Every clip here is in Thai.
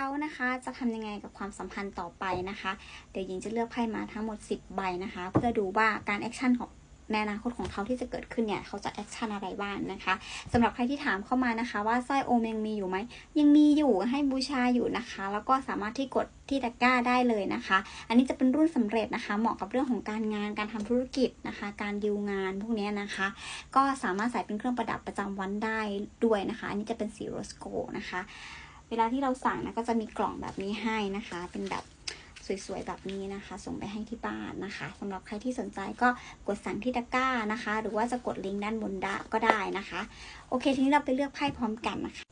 เขานะคะ จะทำยังไงกับความสัมพันธ์ต่อไปนะคะ เดี๋ยวหญิงจะเลือกไพ่มาทั้งหมด 10 ใบนะคะ เพื่อดูว่าการแอคชั่นของในอนาคตของเขาที่จะเกิดขึ้นเนี่ยเขาจะแอคชั่นอะไรบ้างนะคะสำหรับใครที่ถามเข้ามานะคะ ว่าสร้อยโอมยังมีอยู่ไหมยังมีอยู่ให้บูชาอยู่นะคะ แล้วก็สามารถที่กดที่ตะกร้าได้เลยนะคะ อันนี้จะเป็นรุ่นสำเร็จนะคะ เหมาะกับเรื่องของการงานการทำธุรกิจนะคะ การดิวงานพวกนี้นะคะ ก็สามารถใส่เป็นเครื่องประดับประจำวันได้ด้วยนะคะ อันนี้จะเป็นสีโรสโกนะคะ เวลาที่เราสั่งนะก็จะมีกล่องแบบนี้ให้นะคะ เป็นแบบสวยๆแบบนี้นะคะ ส่งไปให้ที่บ้านนะคะสำหรับใครที่สนใจก็กดสั่งที่ตะกร้านะคะ หรือว่าจะกดลิงก์ด้านบนได้ก็ได้นะคะ โอเค ทีนี้เราไปเลือกไพ่พร้อมกันนะคะ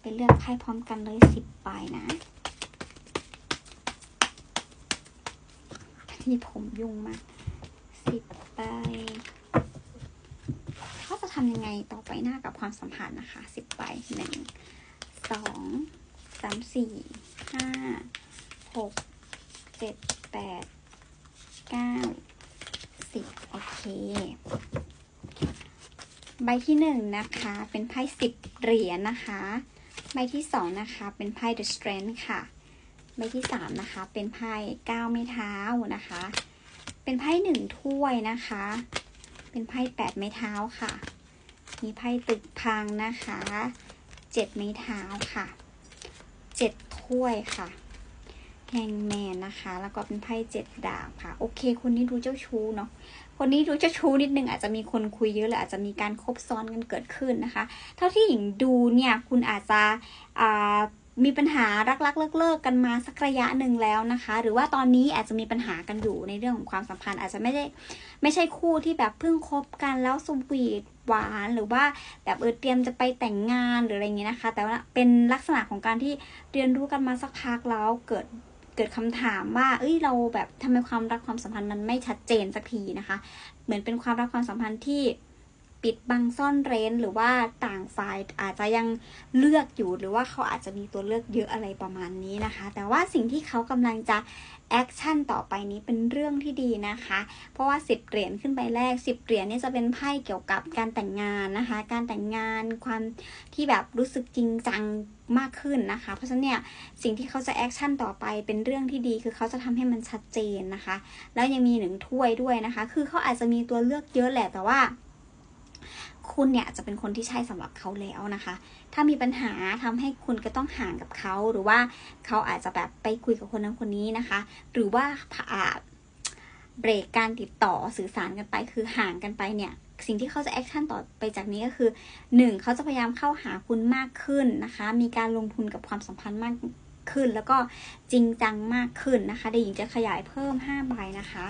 ไปเลือกไพ่พร้อมกันเลยสิบใบนะที่ผมยุ่งมากสิบใบเขาจะทำยังไงต่อไปหน้ากับความสัมพันธ์นะคะสิบใบหนึ่งามสี่ห้าหกเจ็ดแปดเก้าสิบโอเค ใบที่หนึ่งนะคะ เป็นไพ่สิบเหรียญนะคะ ใบที่สองนะคะ เป็นไพ่ the strength ค่ะ ใบที่สามนะคะ เป็นไพ่เก้าไม้เท้านะคะ เป็นไพ่หนึ่งถ้วยนะคะ เป็นไพ่แปดไม้เท้าค่ะ มีไพ่ตึกพังนะคะเจ็ดไม้เท้าค่ะ เจ็ดถ้วยค่ะแฮงแมนนะคะ แล้วก็เป็นไพ่เจ็ดดาบค่ะ โอเค คนนี้ดูเจ้าชู้เนาะคนนี้ดูเจ้าชู้นิดนึงอาจจะมีคนคุยเยอะเลยอาจจะมีการคบซ้อนกันเกิดขึ้นนะคะ เท่าที่หญิงดูเนี่ยคุณอาจจะอ่า มีปัญหารักๆเลิกๆกันมาสักระยะหนึ่งแล้วนะคะ หรือว่าตอนนี้อาจจะมีปัญหากันอยู่ในเรื่องของความสัมพันธ์ อาจจะไม่ได้ไม่ใช่คู่ที่แบบเพิ่งคบกันแล้วสวีทหวานหรือว่าแบบเออเตรียมจะไปแต่งงานหรืออะไรเงี้ยนะคะ แต่ว่าเป็นลักษณะของการที่เรียนรู้กันมาสักพักแล้วเกิดเกิดคำถามว่า เอ้ย เราแบบทำไมความรักความสัมพันธ์มันไม่ชัดเจนสักทีนะคะ เหมือนเป็นความรักความสัมพันธ์ที่ ปิดบังซ่อนเร้นหรือว่าต่างฝ่ายอาจจะยังเลือกอยู่หรือว่าเขาอาจจะมีตัวเลือกเยอะอะไรประมาณนี้นะคะ แต่ว่าสิ่งที่เขากำลังจะแอคชั่นต่อไปนี้เป็นเรื่องที่ดีนะคะ เพราะว่า 10 เหรียญขึ้นไปแรก 10 เหรียญนี่จะเป็นไพ่เกี่ยวกับการแต่งงานนะคะ การแต่งงานความที่แบบรู้สึกจริงจังมากขึ้นนะคะ เพราะฉะนั้นเนี่ยสิ่งที่เขาจะแอคชั่นต่อไปเป็นเรื่องที่ดีคือเขาจะทำให้มันชัดเจนนะคะ แล้วยังมีหนึ่งถ้วยด้วยนะคะ คือเขาอาจจะมีตัวเลือกเยอะแหละแต่ว่า คุณเนี่ยจะเป็นคนที่ใช่สำหรับเขาแล้วนะคะ ถ้ามีปัญหาทำให้คุณก็ต้องห่างกับเขาหรือว่าเขาอาจจะแบบไปคุยกับคนนั้นคนนี้นะคะ หรือว่าอาเบรกการติดต่อสื่อสารกันไปคือห่างกันไปเนี่ยสิ่งที่เขาจะแอคชั่นต่อไปจากนี้ก็คือ 1. เขาจะพยายามเข้าหาคุณมากขึ้นนะคะ มีการลงทุนกับความสัมพันธ์มากขึ้น แล้วก็จริงจังมากขึ้นนะคะเดี๋ยวหญิงจะขยายเพิ่ม5ใบนะคะ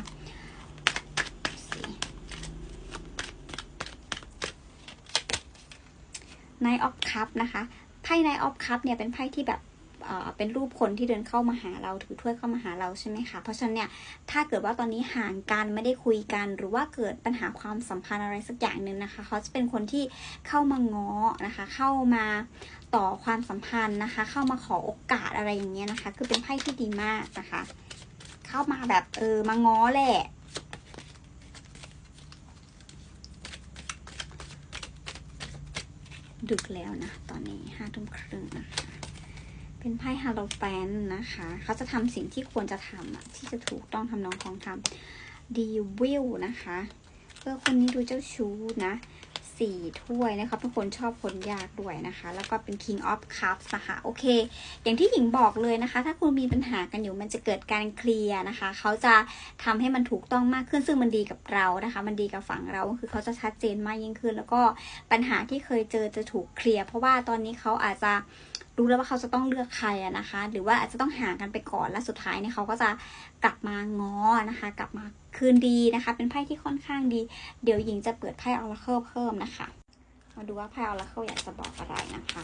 n i g h t of Cup นะคะไพ่ n i g h t of Cup เนี่ยเป็นไพ่ที่แบบเป็นรูปคนที่เดินเข้ามาหาเราถือถ้วยเข้ามาหาเราใช่ไหมคะเพราะฉะนั้นเนี่ยถ้าเกิดว่าตอนนี้ห่างกันไม่ได้คุยกัน หรือว่าเกิดปัญหาความสัมพันธ์อะไรสักอย่างหนึ่งนะคะ เขาจะเป็นคนที่เข้ามาง้อนะคะ เข้ามาต่อความสัมพันธ์นะคะ เข้ามาขอโอกาสอะไรอย่างเงี้ยนะคะ คือเป็นไพ่ที่ดีมากนะคะ เข้ามาแบบเออมาง้อแหละ ดึกแล้วนะ ตอนนี้ห้าทุ่มครึ่งนะคะเป็นไพ่ฮาโลแฟนนะคะ เขาจะทำสิ่งที่ควรจะทำอะที่จะถูกต้องทำนองของทำดีวิลนะคะเพื่อคนนี้ดูเจ้าชู้นะ สี่ถ้วยนะคะเป็นคนชอบคนยากด้วยนะคะ แล้วก็เป็น King of Cups นะคะ โอเค อย่างที่หญิงบอกเลยนะคะ ถ้าคุณมีปัญหากันอยู่มันจะเกิดการเคลียร์นะคะ เขาจะทำให้มันถูกต้องมากขึ้นซึ่งมันดีกับเรานะคะ มันดีกับฝั่งเราคือเขาจะชัดเจนมากยิ่งขึ้น แล้วก็ปัญหาที่เคยเจอจะถูกเคลียร์เพราะว่าตอนนี้เขาอาจจะ รู้แล้วว่าเขาจะต้องเลือกใครนะคะ หรือว่าอาจจะต้องห่างกันไปก่อนและสุดท้ายเนี่ยเขาก็จะกลับมาง้อนะคะ กลับมาคืนดีนะคะ เป็นไพ่ที่ค่อนข้างดี เดี๋ยวหญิงจะเปิดไพ่ออร์เคิลเพิ่มนะคะ มาดูว่าไพ่ออร์เคิลอยากจะบอกอะไรนะคะ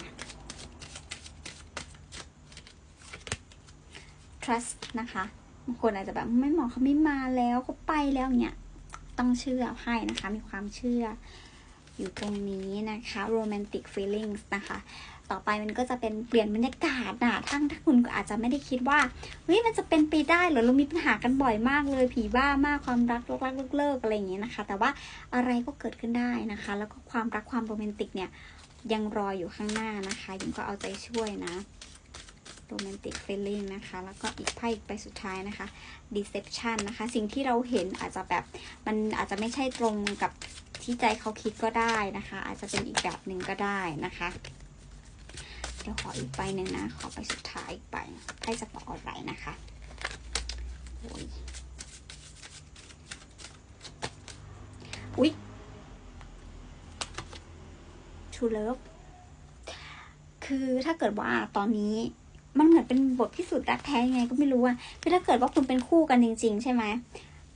trust นะคะบางคนอาจจะแบบไม่เหมาะเขาไม่มาแล้วเขาไปแล้วเนี่ยต้องเชื่อไพ่นะคะ มีความเชื่ออยู่ตรงนี้นะคะ romantic feelings นะคะ ต่อไปมันก็จะเป็นเปลี่ยนบรรยากาศนะทั้งถ้าคุณอาจจะไม่ได้คิดว่าเฮ้ยมันจะเป็นไปได้หรือเรามีปัญหากันบ่อยมากเลย ผีบ้ามากความรักรักเลิกอะไรอย่างเงี้ยนะคะ แต่ว่าอะไรก็เกิดขึ้นได้นะคะ แล้วก็ความรักความโรแมนติกเนี่ยยังรออยู่ข้างหน้านะคะยิงก็เอาใจช่วยนะ romantic feeling นะคะ แล้วก็อีกไพ่อีกใบสุดท้ายนะคะ deception นะคะ สิ่งที่เราเห็นอาจจะแบบมันอาจจะไม่ใช่ตรงกับที่ใจเขาคิดก็ได้นะคะ อาจจะเป็นอีกแบบหนึ่งก็ได้นะคะ เดี๋ยวขออีกใบหนึ่งนะ ขอใบสุดท้ายอีกใบไพ่จะบอกอะไรนะคะโอ้ยอุ๊ย True Love คือถ้าเกิดว่าตอนนี้มันเหมือนเป็นบทพิสูจน์รักแท้ยังไงก็ไม่รู้อะคือถ้าเกิดว่าคุณเป็นคู่กันจริง ๆ ใช่ไหม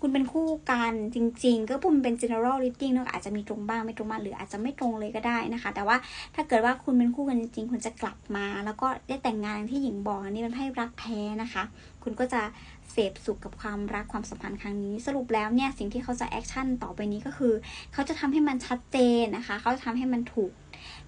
คุณเป็นคู่กันจริง ๆ ก็ปุ่มเป็น general reading เนอะอาจจะมีตรงบ้างไม่ตรงบ้างหรืออาจจะไม่ตรงเลยก็ได้นะคะ แต่ว่าถ้าเกิดว่าคุณเป็นคู่กันจริง ๆ คุณจะกลับมา แล้วก็ได้แต่งงานที่หญิงบอกอันนี้เป็นไพ่รักแท้นะคะ คุณก็จะเสพสุขกับความรักความสัมพันธ์ครั้งนี้ สรุปแล้วเนี่ยสิ่งที่เขาจะแอคชั่นต่อไปนี้ก็คือ เขาจะทำให้มันชัดเจนนะคะ เขาจะทำให้มันถูก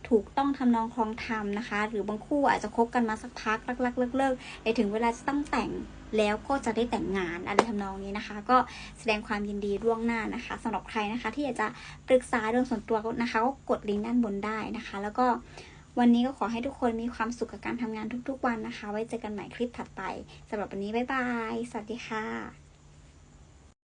ถูกต้องทำนองคลองธรรมนะคะ หรือบางคู่อาจจะคบกันมาสักพักรักๆเลิกๆในถึงเวลาจะต้องแต่ง แล้วก็จะได้แต่งงานอะไรทำนองนี้นะคะ ก็แสดงความยินดีล่วงหน้านะคะสำหรับใครนะคะ ที่อยากจะปรึกษาเรื่องส่วนตัวนะคะก็กดลิงก์ด้านบนได้นะคะ แล้วก็วันนี้ก็ขอให้ทุกคนมีความสุขกับการทำงานทุกๆวันนะคะ ไว้เจอกันใหม่คลิปถัดไปสำหรับวันนี้บ๊ายบาย สวัสดีค่ะ